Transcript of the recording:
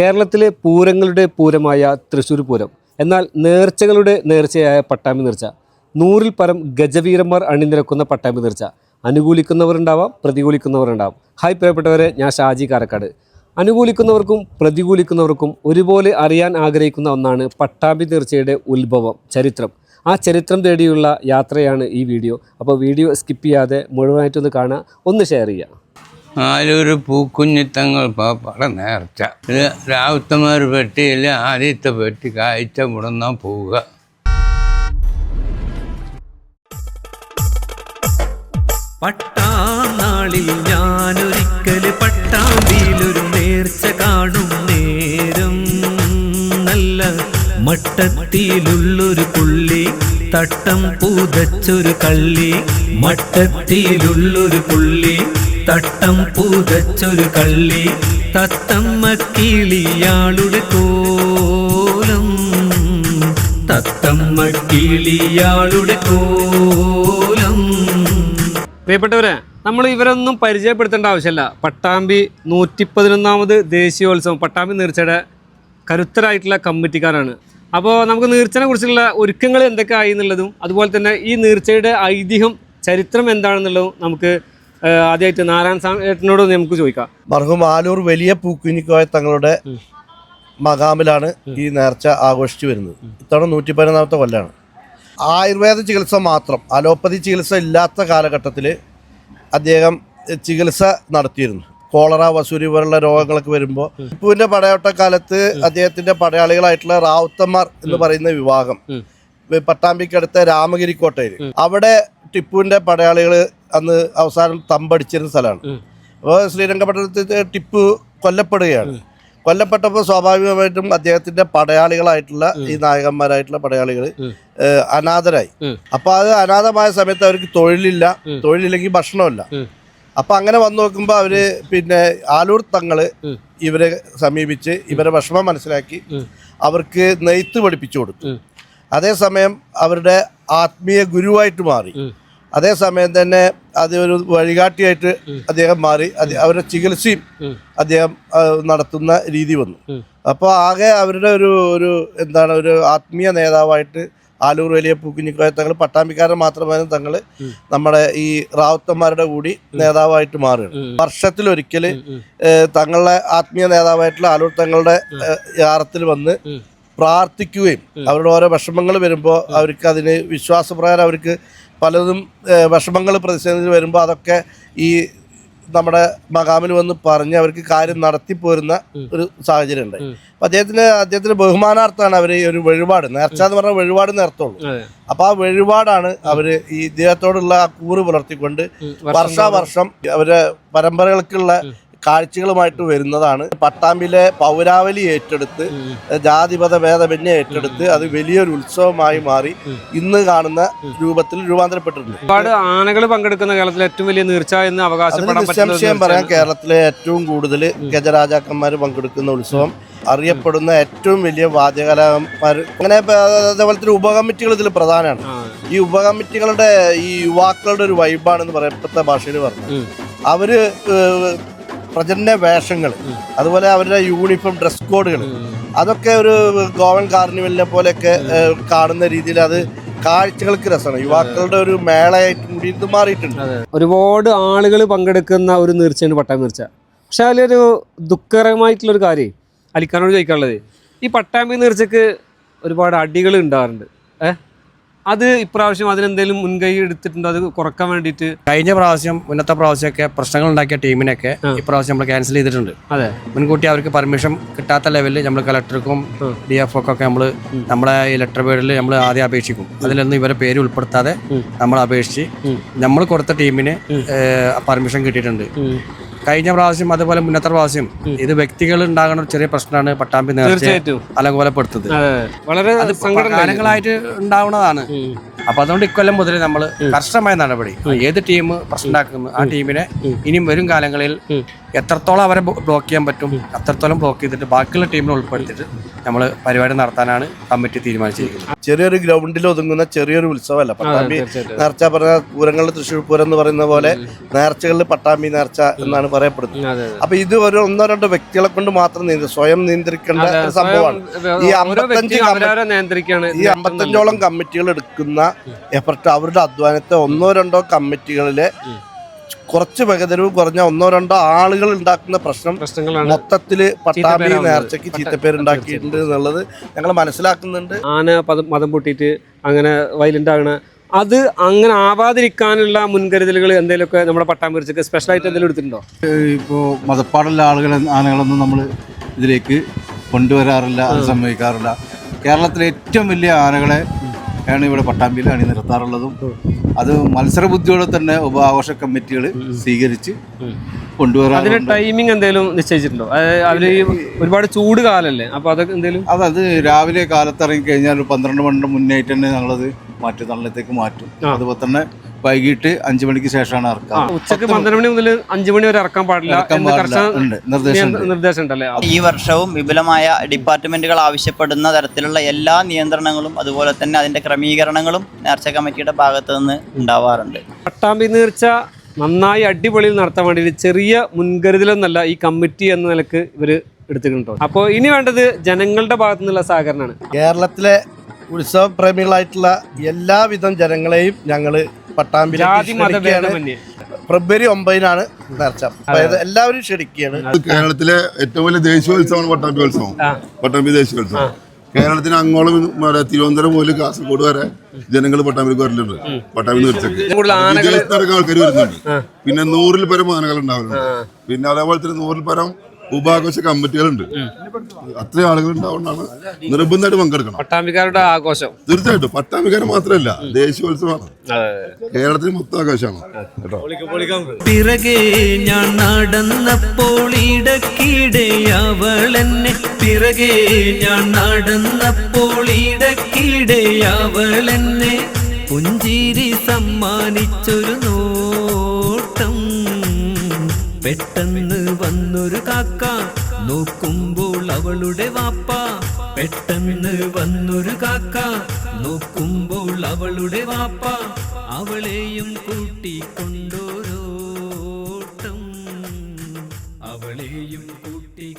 കേരളത്തിലെ പൂരങ്ങളുടെ പൂരമായ തൃശ്ശൂർ പൂരം. എന്നാൽ നേർച്ചകളുടെ നേർച്ചയായ പട്ടാമ്പി നേർച്ച. നൂറിൽ പരം ഗജവീരന്മാർ അണിനിരക്കുന്ന പട്ടാമ്പി നേർച്ച. അനുകൂലിക്കുന്നവരുണ്ടാവാം പ്രതികൂലിക്കുന്നവരുണ്ടാവാം. ഹായ് പ്രിയപ്പെട്ടവരെ ഞാൻ ഷാജി കാരക്കാട്. അനുകൂലിക്കുന്നവർക്കും പ്രതികൂലിക്കുന്നവർക്കും ഒരുപോലെ അറിയാൻ ആഗ്രഹിക്കുന്ന ഒന്നാണ് പട്ടാമ്പി നേർച്ചയുടെ ഉത്ഭവം ചരിത്രം. ആ ചരിത്രം തേടിയുള്ള യാത്രയാണ് ഈ വീഡിയോ. അപ്പോൾ വീഡിയോ സ്കിപ്പ് ചെയ്യാതെ മുഴുവനായിട്ടൊന്ന് കാണുക ഒന്ന് ഷെയർ ചെയ്യുക. നാലൊരു പൂക്കുഞ്ഞിത്തങ്ങൾ പാപ്പാടെ നേർച്ച. ഇത് രാവുത്തമാർ പെട്ടിയിൽ ആദ്യത്തെ പെട്ടി കാഴ്ച മുടന്നാ പോവുക പട്ടാം നാളിൽ ഞാനൊരിക്കൽ പട്ടാമ്പിയിലൊരു നേർച്ച കാണും നേരം. നല്ല മട്ടത്തിലുള്ളൊരു പുള്ളി തട്ടം പൂതച്ചൊരു കള്ളി മട്ടത്തിലുള്ളൊരു പുള്ളി തട്ടം പൂതച്ചൊരു കള്ളി തത്തമ്മ കിളിയാളുടെ കോലം. തത്തമ്മ കിളിയാളുടെ കോലം. പ്രിയപ്പെട്ടവരെ നമ്മൾ ഇവരൊന്നും പരിചയപ്പെടുത്തേണ്ട ആവശ്യമില്ല. പട്ടാമ്പി നൂറ്റി പതിനൊന്നാമത് ദേശീയോത്സവം പട്ടാമ്പി നീർച്ചയുടെ കരുത്തരായിട്ടുള്ള കമ്മിറ്റിക്കാരാണ്. അപ്പോൾ നമുക്ക് നീർച്ചനെ കുറിച്ചുള്ള ഒരുക്കങ്ങൾ എന്തൊക്കെ ആയി എന്നുള്ളതും അതുപോലെ തന്നെ ഈ നീർച്ചയുടെ ഐതിഹ്യം ചരിത്രം എന്താണെന്നുള്ളതും നമുക്ക് ആദ്യമായിട്ട് നാരായണ സാമേട്ടനോട് നമുക്ക് ചോദിക്കാം. മർഹും ആലൂർ വലിയ പൂക്കുഞ്ഞിക്കോയ തങ്ങളുടെ മകാമിലാണ് ഈ നേർച്ച ആഘോഷിച്ചു വരുന്നത്. ഇത്തവണ നൂറ്റി പതിനൊന്നാമത്തെ കൊല്ലാണ്. ആയുർവേദ ചികിത്സ മാത്രം അലോപ്പതി ചികിത്സ ഇല്ലാത്ത കാലഘട്ടത്തിൽ അദ്ദേഹം ചികിത്സ നടത്തിയിരുന്നു. കോളറ വസൂരി പോലുള്ള രോഗങ്ങളൊക്കെ വരുമ്പോൾ ടിപ്പുവിന്റെ പടയോട്ടക്കാലത്ത് അദ്ദേഹത്തിന്റെ പടയാളികളായിട്ടുള്ള റാവുത്തന്മാർ എന്ന് പറയുന്ന വിഭാഗം പട്ടാമ്പിക്കടുത്ത രാമഗിരിക്കോട്ടയിൽ. അവിടെ ടിപ്പുവിന്റെ പടയാളികൾ അന്ന് അവസാനം തമ്പടിച്ചിരുന്ന സ്ഥലമാണ്. അപ്പോൾ ശ്രീരംഗപട്ടണത്തിൽ ടിപ്പു കൊല്ലപ്പെടുകയാണ്. കൊല്ലപ്പെട്ടപ്പോൾ സ്വാഭാവികമായിട്ടും അദ്ദേഹത്തിന്റെ പടയാളികളായിട്ടുള്ള ഈ നായകന്മാരായിട്ടുള്ള പടയാളികൾ അനാഥരായി. അപ്പൊ അത് അനാഥമായ സമയത്ത് അവർക്ക് തൊഴിലില്ല. തൊഴിലില്ലെങ്കിൽ ഭക്ഷണമില്ല. അപ്പൊ അങ്ങനെ വന്നു നോക്കുമ്പോൾ അവർ പിന്നെ ആലൂർ തങ്ങൾ ഇവരെ സമീപിച്ച് ഇവരെ വിഷമം മനസ്സിലാക്കി അവർക്ക് നെയ്ത്ത് പഠിപ്പിച്ചു കൊടുത്തു. അതേസമയം അവരുടെ ആത്മീയ ഗുരുവായിട്ട് മാറി. അതേസമയം തന്നെ അത് ഒരു വഴികാട്ടിയായിട്ട് അദ്ദേഹം മാറി. അവരുടെ ചികിത്സയും അദ്ദേഹം നടത്തുന്ന രീതി വന്നു. അപ്പോൾ ആകെ അവരുടെ ഒരു ഒരു എന്താണ് ഒരു ആത്മീയ നേതാവായിട്ട് ആലൂർ വലിയ പൂക്കുഞ്ഞിക്കോയ തങ്ങൾ പട്ടാമ്പിക്കാരൻ മാത്രമല്ല തങ്ങൾ നമ്മുടെ ഈ റാവുത്തന്മാരുടെ കൂടി നേതാവായിട്ട് മാറുകയാണ്. വർഷത്തിലൊരിക്കൽ തങ്ങളുടെ ആത്മീയ നേതാവായിട്ടുള്ള ആലൂർ തങ്ങളുടെ യാറത്തിൽ വന്ന് പ്രാർത്ഥിക്കുകയും അവരുടെ ഓരോ വിഷമങ്ങൾ വരുമ്പോൾ അവർക്ക് അതിന് വിശ്വാസപ്രകാരം അവർക്ക് പലതും വിഷമങ്ങൾ പ്രതിസന്ധി വരുമ്പോൾ അതൊക്കെ ഈ നമ്മുടെ മകാമിൽ വന്ന് പറഞ്ഞ് അവർക്ക് കാര്യം നടത്തി പോരുന്ന ഒരു സാഹചര്യം ഉണ്ട് അപ്പൊ അദ്ദേഹത്തിന് അദ്ദേഹത്തിന് ബഹുമാനാർത്ഥമാണ് അവർ ഈ ഒരു വഴിപാട്. നേർച്ച എന്ന് പറഞ്ഞാൽ വഴിപാട് നേർത്തുള്ളൂ. അപ്പൊ ആ വഴിപാടാണ് അവർ ഈ ഇദ്ദേഹത്തോടുള്ള ആ കൂറ് പുലർത്തിക്കൊണ്ട് വർഷാവർഷം അവരെ പരമ്പരകൾക്കുള്ള കാഴ്ചകളുമായിട്ട് വരുന്നതാണ്. പട്ടാമ്പിലെ പൗരാവലി ഏറ്റെടുത്ത് ജാതിപത ഭേദമന്യെ ഏറ്റെടുത്ത് അത് വലിയൊരു ഉത്സവമായി മാറി ഇന്ന് കാണുന്ന രൂപത്തിൽ രൂപാന്തരപ്പെട്ടിട്ടുണ്ട്. ഒരുപാട് ആനകൾ പങ്കെടുക്കുന്ന കേരളത്തിലെ ഏറ്റവും വലിയ നീർച്ച എന്ന് അവകാശം അവകാശപ്പെടാൻ നിസ്സംശയം പറയാം കേരളത്തിലെ ഏറ്റവും കൂടുതൽ ഗജരാജാക്കന്മാർ പങ്കെടുക്കുന്ന ഉത്സവം. അറിയപ്പെടുന്ന ഏറ്റവും വലിയ വാദ്യകലാകാരന്മാർ അങ്ങനെ അതേപോലെ തന്നെ ഉപകമ്മിറ്റികൾ ഇതിൽ പ്രധാനമാണ്. ഈ ഉപകമ്മിറ്റികളുടെ ഈ യുവാക്കളുടെ ഒരു വൈബാണെന്ന് പറയപ്പെട്ട ഭാഷയിൽ പറഞ്ഞു. അവർ ഏഹ്, പ്രചരണ വേഷങ്ങൾ അതുപോലെ അവരുടെ യൂണിഫോം ഡ്രസ് കോഡുകൾ അതൊക്കെ ഒരു ഗോവൻ കാർണിവലിനെ പോലെയൊക്കെ കാണുന്ന രീതിയിൽ അത് കാഴ്ചകൾക്ക് രസമാണ്. യുവാക്കളുടെ ഒരു മേളയായിട്ട് കൂടി ഇത് മാറിയിട്ടുണ്ട്. ഒരുപാട് ആളുകൾ പങ്കെടുക്കുന്ന ഒരു നീർച്ചയാണ് പട്ടാമ്പി നീർച്ച. പക്ഷെ അതിലൊരു ദുഃഖകരമായിട്ടുള്ളൊരു കാര്യം അലിക്കാനോട് ചോദിക്കാനുള്ളത്. ഈ പട്ടാമ്പി നീർച്ചക്ക് ഒരുപാട് അടികൾ ഉണ്ടാവാറുണ്ട്. ഏ? അത് ഇപ്രാവശ്യം അതിനെന്തെങ്കിലും മുൻകൈ എടുത്തിട്ടുണ്ടോ? അത് കുറയ്ക്കാൻ വേണ്ടിയിട്ട്? കഴിഞ്ഞ പ്രാവശ്യം മുന്നത്തെ പ്രാവശ്യമൊക്കെ പ്രശ്നങ്ങൾ ഉണ്ടാക്കിയ ടീമിനൊക്കെ ഇപ്രാവശ്യം നമ്മൾ ക്യാൻസൽ ചെയ്തിട്ടുണ്ട്. അതെ. മുൻകൂട്ടി അവർക്ക് പെർമിഷൻ കിട്ടാത്ത ലെവലിൽ നമ്മൾ കളക്ടർക്കും ഡി എഫ് ഒക്കെ നമ്മൾ നമ്മളെ ഈ ലെറ്റർ പേഡിൽ നമ്മൾ ആദ്യം അപേക്ഷിക്കും. അതിലൊന്നും ഇവരെ പേര് ഉൾപ്പെടുത്താതെ നമ്മൾ അപേക്ഷിച്ച് നമ്മൾ കൊടുത്ത ടീമിന് പെർമിഷൻ കിട്ടിയിട്ടുണ്ട്. കഴിഞ്ഞ പ്രാവശ്യം അതുപോലെ മുന്നത്തെ പ്രാവശ്യം ഇത് വ്യക്തികൾ ഉണ്ടാകുന്ന ചെറിയ പ്രശ്നമാണ് പട്ടാമ്പി നേർച്ച അതെ. വളരെ. കാലങ്ങളായിട്ട് ഉണ്ടാവുന്നതാണ്. അപ്പൊ അതുകൊണ്ട് ഇക്കൊല്ലം മുതൽ നമ്മൾ കർശനമായ നടപടി. ഏത് ടീം പ്രശ്നമാക്കുന്നു ആ ടീമിനെ ഇനിയും വരും കാലങ്ങളിൽ എത്രത്തോളം അവരെ ബ്ലോക്ക് ചെയ്യാൻ പറ്റും അത്രത്തോളം ബ്ലോക്ക് ചെയ്തിട്ട് ബാക്കിയുള്ള ടീമിനെ ഉൾപ്പെടുത്തിയിട്ട് നമ്മൾ പരിപാടി നടത്താനാണ് കമ്മിറ്റി തീരുമാനിച്ചിരിക്കുന്നത്. ചെറിയൊരു ഗ്രൗണ്ടിൽ ഒതുങ്ങുന്ന ചെറിയൊരു ഉത്സവമല്ല. പട്ടാമ്പി നേർച്ച പറഞ്ഞ പൂരങ്ങളിൽ തൃശ്ശൂർ പൂരം എന്ന് പറയുന്ന പോലെ നേർച്ചകളിൽ പട്ടാമ്പി നേർച്ച എന്നാണ് പറയപ്പെടുന്നത്. അപ്പൊ ഇത് ഒരു ഒന്നോ രണ്ടോ വ്യക്തികളെ കൊണ്ട് മാത്രം നീന്തി സ്വയം നിയന്ത്രിക്കേണ്ട ഒരു സംഭവമാണ്. ഈ ഓരോ അമ്പത്തഞ്ച് ഈ അമ്പത്തഞ്ചോളം കമ്മിറ്റികൾ എടുക്കുന്ന എഫർട്ട് അവരുടെ അധ്വാനത്തെ ഒന്നോ രണ്ടോ കമ്മിറ്റികളിലെ കുറച്ച് വേഗതരവ് കുറഞ്ഞ ഒന്നോ രണ്ടോ ആളുകൾ ഉണ്ടാക്കുന്ന പ്രശ്നം പ്രശ്നങ്ങളാണ്. മൊത്തത്തിൽ പട്ടാമ്പി. നേർച്ചയ്ക്ക് ചീത്തപ്പേര് ഉണ്ടാക്കിയിട്ടുണ്ട് എന്നുള്ളത് ഞങ്ങൾ മനസ്സിലാക്കുന്നുണ്ട്. ആന പദം മതം പൊട്ടിയിട്ട് അങ്ങനെ വയലുണ്ടാകണ അത് അങ്ങനെ ആവാതിരിക്കാനുള്ള മുൻകരുതലുകൾ എന്തെങ്കിലുമൊക്കെ നമ്മുടെ പട്ടാമ്പരിച്ചൊക്കെ സ്പെഷ്യലായിട്ട് എന്തെങ്കിലും എടുത്തിട്ടുണ്ടോ? ഇപ്പോൾ മതപ്പാടുള്ള ആളുകൾ ആനകളൊന്നും നമ്മൾ ഇതിലേക്ക് കൊണ്ടുവരാറില്ല അത് സമ്മതിക്കാറില്ല കേരളത്തിലെ ഏറ്റവും വലിയ ആനകളെ ആണ് ഇവിടെ പട്ടാമ്പിയിൽ അണിനിരത്താറുള്ളതും അത് മത്സരബുദ്ധിയോടെ തന്നെ ഉപആഘോഷ കമ്മിറ്റികൾ സ്വീകരിച്ച് കൊണ്ടുവരാൻ ടൈമിംഗ് എന്തെങ്കിലും നിശ്ചയിച്ചിട്ടുണ്ടോ? ഒരുപാട് ചൂട് കാലല്ലേ അപ്പോൾ അതൊക്കെ എന്തെങ്കിലും അതത് രാവിലെ കാലത്തിറങ്ങി കഴിഞ്ഞാൽ ഒരു പന്ത്രണ്ട് മണിയുടെ മുന്നേറ്റ് തന്നെ ഞങ്ങളത് മാറ്റും തള്ളത്തേക്ക് മാറ്റും. അതുപോലെ തന്നെ വൈകിട്ട് അഞ്ചു മണിക്ക് ശേഷമാണ് ഇറക്കുക ഉച്ചയ്ക്ക് പന്ത്രണ്ട് മണി മുതൽ അഞ്ചു മണി വരെ ഇറക്കാൻ പാടില്ല. നിർദ്ദേശം ഉണ്ടല്ലേ ഈ വർഷവും വിപുലമായ ഡിപ്പാർട്ട്മെന്റുകൾ ആവശ്യപ്പെടുന്ന തരത്തിലുള്ള എല്ലാ നിയന്ത്രണങ്ങളും അതുപോലെ തന്നെ അതിന്റെ ക്രമീകരണങ്ങളും നേർച്ച കമ്മിറ്റിയുടെ ഭാഗത്ത് നിന്ന് ഉണ്ടാവാറുണ്ട്. പട്ടാമ്പി നേർച്ച നന്നായി അടിപൊളിയിൽ നടത്താൻ വേണ്ടി ചെറിയ മുൻകരുതലൊന്നല്ല ഈ കമ്മിറ്റി എന്ന നിലയ്ക്ക് ഇവർ എടുത്തിട്ടുണ്ടോ? അപ്പോൾ ഇനി വേണ്ടത് ജനങ്ങളുടെ ഭാഗത്തു നിന്നുള്ള സഹകരണമാണ്. കേരളത്തിലെ ഉത്സവ പ്രേമികളായിട്ടുള്ള എല്ലാവിധം ജനങ്ങളെയും ഞങ്ങൾ തന്നെ ഫെബ്രുവരി ഒമ്പതിനാണ് നേർച്ച. എല്ലാവരും ക്ഷണിക്കുകയാണ്. കേരളത്തിലെ ഏറ്റവും വലിയ ദേശീയോത്സവമാണ് പട്ടാമ്പി ഉത്സവം പട്ടാമ്പി ദേശീയോത്സവം. കേരളത്തിന് അങ്ങോളം തിരുവനന്തപുരം മുതൽ കാസർഗോഡ് വരെ ജനങ്ങൾ പട്ടാമ്പിക്ക് വരലുണ്ട്. പട്ടാമ്പി നേർച്ചക്ക്. ആൾക്കാർ വരുന്നുണ്ട്. പിന്നെ നൂറിൽ പരം ആനകൾ ഉണ്ടാവുന്നുണ്ട് പിന്നെ അതേപോലെ തന്നെ നൂറിൽ പരം ഉപാഘോഷ കമ്മിറ്റികളുണ്ട്. അത്രയും ആളുകൾ ഉണ്ടാവുന്നതാണ് നിർബന്ധമായിട്ട് പങ്കെടുക്കണം. പട്ടാമ്പിക്കാരുടെ ആഘോഷം. തീർച്ചയായിട്ടും. പട്ടാമ്പിക്കാർ മാത്രമല്ല ദേശീയോത്സവമാണ്. കേരളത്തിന് മൊത്തം ആഘോഷമാണ്. കേട്ടോ? പിറകെ ഞാൻ നടന്നപ്പോൾ ഇടക്കിടെ അവളെന്നെ. പിറകെ ഞാൻ നടന്നപ്പോൾ ഇടക്കിടെ അവളെന്നെ. പുഞ്ചിരി സമ്മാനിച്ചൊരു നോട്ടം പെട്ടെന്ന് വന്നൊരു കാക്ക നോക്കുമ്പോൾ അവളുടെ വാപ്പ. പെട്ടെന്ന് വന്നൊരു കാക്ക നോക്കുമ്പോൾ അവളുടെ വാപ്പ. അവളെയും കൂട്ടിക്കൊണ്ടോരോട്ടം. അവളെയും കൂട്ടി